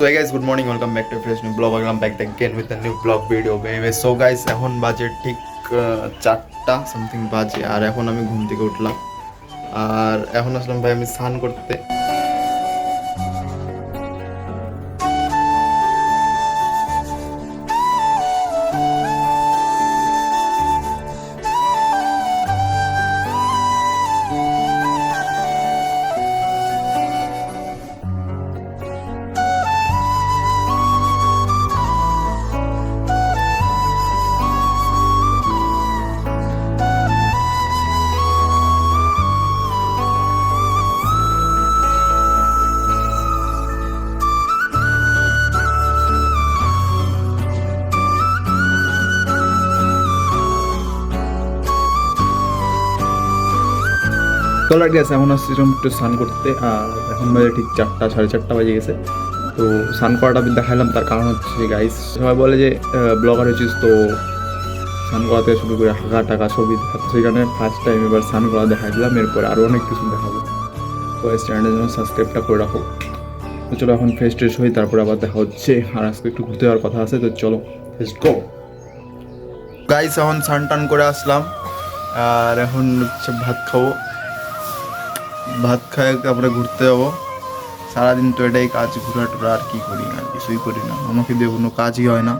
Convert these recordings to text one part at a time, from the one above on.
Good morning. Welcome back to a fresh new vlog. Welcome back again with a new vlog video. Baby. So guys, এখন বাজে ঠিক চারটা something বাজে আর এখন আমি ঘুম থেকে উঠলাম আর এখন আসলাম ভাই আমি স্নান করতে চলো গেছে এখন আসছিলাম একটু স্নান করতে, আর এখন বাজে ঠিক চারটা, সাড়ে চারটা বাজে গেছে। তো স্নান করাটা দেখালাম, তার কারণ হচ্ছে গাইস সবাই বলে যে ব্লগার হয়েছিস তো, স্নান করা থেকে শুরু করে হাঁকা টাকা ছবি সেখানে ফার্স্ট টাইম এবার স্নান করা দেখাই দিলাম, এরপরে আরও অনেক কিছু দেখাবো। তো চ্যানেলের জন্য সাবস্ক্রাইবটা করে রাখো। তো চলো এখন ফ্রেশ ট্রেশ হই, তারপরে আবার দেখা হচ্ছে, আর আজকে একটু ঘুরতে যাওয়ার কথা আছে, তো চলো ফেস গো গাইস এখন স্নান টান করে আসলাম, আর এখন হচ্ছে ভাত খাব। ভাত খাই, তারপরে ঘুরতে যাব। সারাদিন তো এটাই কাজ ঘোরা আর কি করি না, কিছুই করি না। আমাকে দিয়ে কোনো কাজই হয় না।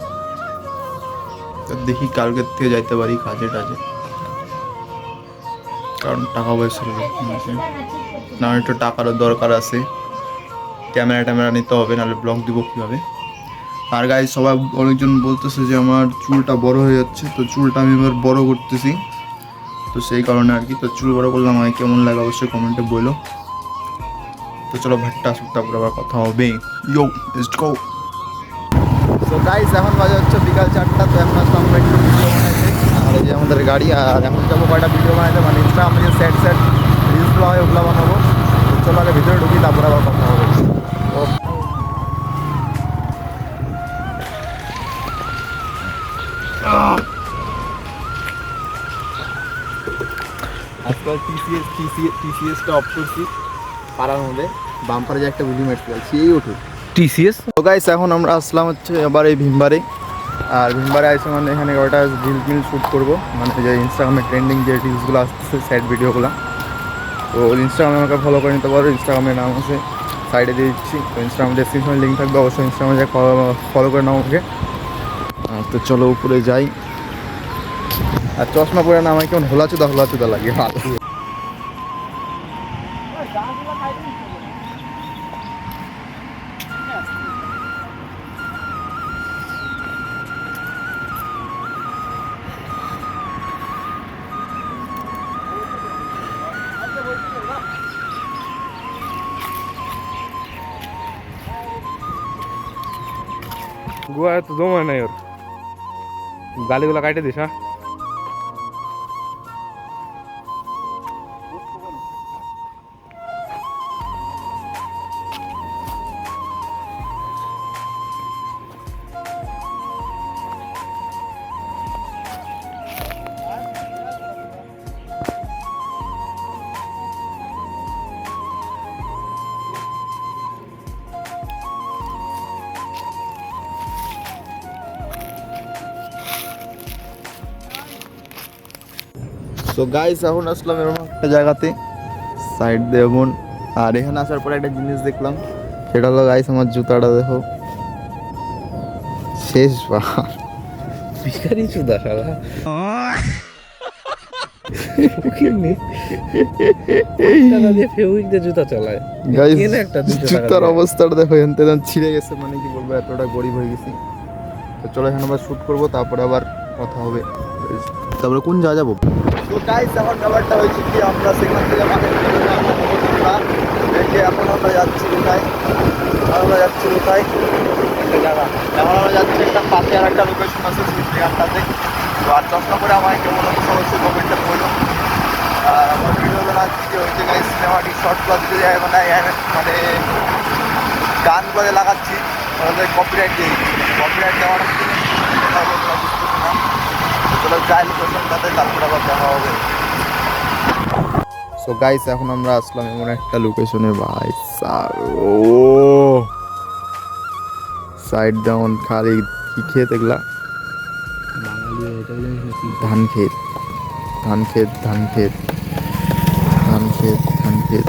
তো দেখি কালকের থেকে যাইতে পারি কাজে টাজে। কারণ টাকা পয়সা আছে। না একটু টাকারও দরকার আছে। ক্যামেরা ট্যামেরা নিতে হবে, নাহলে ব্লগ দিব কীভাবে? আর গাই সবাই অনেকজন বলতেছে যে আমার চুলটা বড় হয়ে যাচ্ছে। তো চুলটা আমি এবার বড় করতেছি। তো সেই কারণে আর কি তো চুল বড় করলাম। আমাকে কেমন লাগে অবশ্যই কমেন্টে বলো। তো চলো ভাটটা আসুক তারপরে আবার কথা হবে। ইয়ো লেটস গো তো গাইস এখন বাজে হচ্ছে বিকাল চারটা তো এখন আসলে আমরা একটু ভিডিও বানাইতে আর এই যে আমাদের গাড়ি আর এখন যাব কয়টা ভিডিও বানাইতে মানে ইনস্টাগ্রামে যে সেট সেট রিলসগুলো হয় ওগুলো বানাবো। চলো আগে ভিতরে ঢুকি তারপরে আবার কথা হবে। তো আজকাল টিসিএস টিসিএস টিসিএসটা অফ করছি। পাড়ার মধ্যে বাম্পারে যে একটা ভিডিও মারতে সেই ওঠে টিসিএস তো গাইস এখন আমরা আসলাম হচ্ছে এবার এই ভীমবারে আর ভীমবারে আসে মানে এখানে ওটা রিল মিল শ্যুট করব। মানে যে ইনস্টাগ্রামে ট্রেন্ডিং যে রিলসগুলো আসতেছে স্যাড ভিডিওগুলো তো ইনস্টাগ্রামে আমাকে ফলো করে নিতে পারো। ইনস্টাগ্রামের নাম আছে সাইডে দিয়ে দিচ্ছি। তো ইনস্টাগ্রাম ডেসক্রিপশনে লিঙ্ক থাকবে অবশ্যই ইনস্টাগ্রামে যা ফলো করে নাও আমাকে। তো চলো উপরে যাই। আর চশমা পরে না আমাকে কেমন হোলাচুদা হোলাচুদা লাগে ভালো। গোয়া তো জমা নাই ওর গালিগুলো কাটে দিস হ্যাঁ তো গাইস এখন আসলাম এরকম একটা জায়গাতে সাইড দিয়ে এমন। আর এখানে আসার পরে একটা জিনিস দেখলাম সেটা হলো গাইস আমার জুতাটা দেখো। শেষ বা ভিখারি শালা। জুতা জুতার? অবস্থাটা দেখো এনতে ছিঁড়ে গেছে মানে কি বলব এতটা গরিব হয়ে গেছি। তো চলো এখানে আবার শ্যুট করব তারপরে আবার কথা হবে। তারপরে কোন জায়গা যাব? এখন ব্যাপারটা হয়েছে কি, আমরা সেখান থেকে এখন আমরা কোথায়? আমরা একটা আমরা তো আর করে আমার আমার দিতে হয়েছে গাইস সিনেমাটিক শর্টগুলো দিতে যায় মানে গান করে লাগাচ্ছি। কপিরাইট দিয়ে কপিরাইট দেওয়ার সো গাইস এখন আমরা আসলাম এমন একটা লোকেশনে ভাই, স্যার, ও। সাইড যেমন খালি কি ক্ষেত এগুলা? ধান ক্ষেত ধান ক্ষেত ধান ক্ষেত ধান ক্ষেত ধান ক্ষেত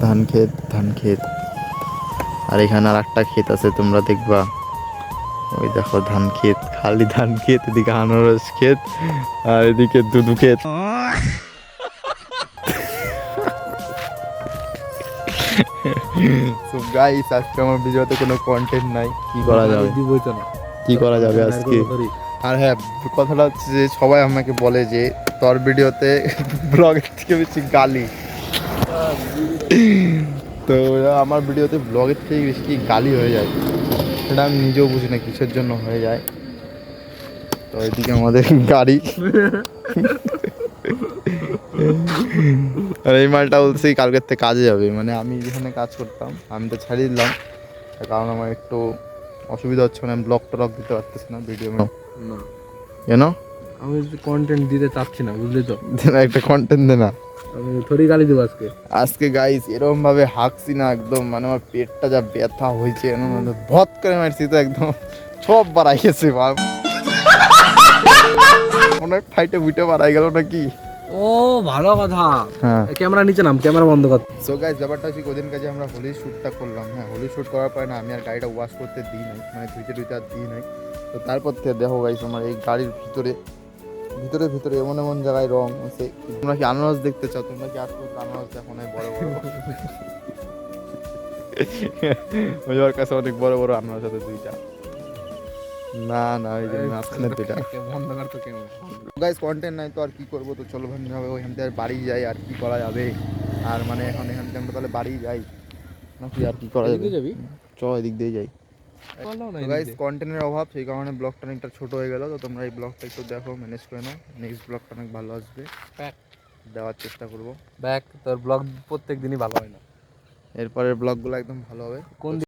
ধান ক্ষেত ধান ক্ষেত আর এখানে আর একটা ক্ষেত আছে, তোমরা দেখবা। ওই দেখো ধান ক্ষেত খালি ধান ক্ষেত এদিকে আনারস ক্ষেত আর এদিকে দুধু ক্ষেত। তো গাইস আজকে আমার ভিডিওতে কোনো কন্টেন্ট নাই। কি করা যাবে? কি করা যাবে আজকে? আর হ্যাঁ কথাটা হচ্ছে যে সবাই আমাকে বলে যে তোর ভিডিওতে ব্লগের থেকে বেশি গালি। তো আমার ভিডিওতে ব্লগের থেকে বেশি গালি হয়ে যায়? সেটা আমি নিজেও বুঝি না কিসের জন্য হয়ে যায়। তো এদিকে আমাদের গাড়ি। আর এই মালটা বলছে কালকের থেকে কাজে যাবে। মানে আমি যেখানে কাজ করতাম আমি তো ছাড়িয়ে দিলাম। কারণ আমার একটু অসুবিধা হচ্ছে মানে আমি ব্লগ টলক দিতে পারতেছি না ভিডিও না। কেন আমি কন্টেন্ট দিতে চাচ্ছি না বুঝলি তো? একটা কন্টেন্ট দে না। আমি থোড়ি গালি দেবো আজকে। আজকে গাইস এরকম ভাবে হাঁকছি না একদম মানে আমার পেটটা যা ব্যথা হয়েছে ভত করে মারছি তো একদম। সব বাড়াই গেছে বাপ অনেক ফাইটে বুটে বাড়াই গেল নাকি? ও ভালো কথা। হ্যাঁ। ক্যামেরা নিচে নাম ক্যামেরা বন্ধ কর। সো গাইস ব্যাপারটা হচ্ছে ওদিন কাজে আমরা হোলির শ্যুটটা করলাম হ্যাঁ হোলি শ্যুট করার পরে না আমি আর গাড়িটা ওয়াশ করতে দিই নাই মানে ধুইতে ধুইতে আর দিই নাই। তো তারপর থেকে দেখো গাইস আমার এই গাড়ির ভিতরে ভিতরে ভিতরে এমন এমন জায়গায় রং আছে তোমরা কি আনারস দেখতে চাও? তোমরা কি আর পর্যন্ত আনারস দেখো নাই বড় বড়? ওই ওর কাছে অনেক বড় বড় আনারস আছে দুইটা। না না ওই যে মাঝখানে দুইটা। বন্ধ কর তো ক্যামেরা গাইস কন্টেন্ট নাই তো আর কি করব? তো চলো ভাবি হবে ওইখান থেকে আর বাড়ি যাই আর কি করা যাবে? আর মানে এখন এখান থেকে আমরা তাহলে বাড়ি যাই। নাকি আর কি করা যাবে? এদিকে যাবি? চ এদিক দিয়ে যাই। না গাইস কন্টেন্টের অভাব সেই কারণে ব্লগটা অনেকটা ছোট হয়ে গেল। তো তোমরা এই ব্লগটা একটু দেখো ম্যানেজ করে নাও। নেক্সট ব্লগটা অনেক ভালো আসবে. দেওয়ার চেষ্টা করব। ব্যাক তোর ব্লগ প্রত্যেক দিনই ভালো হয় না। এরপরের ব্লগগুলো একদম ভালো হবে। কোন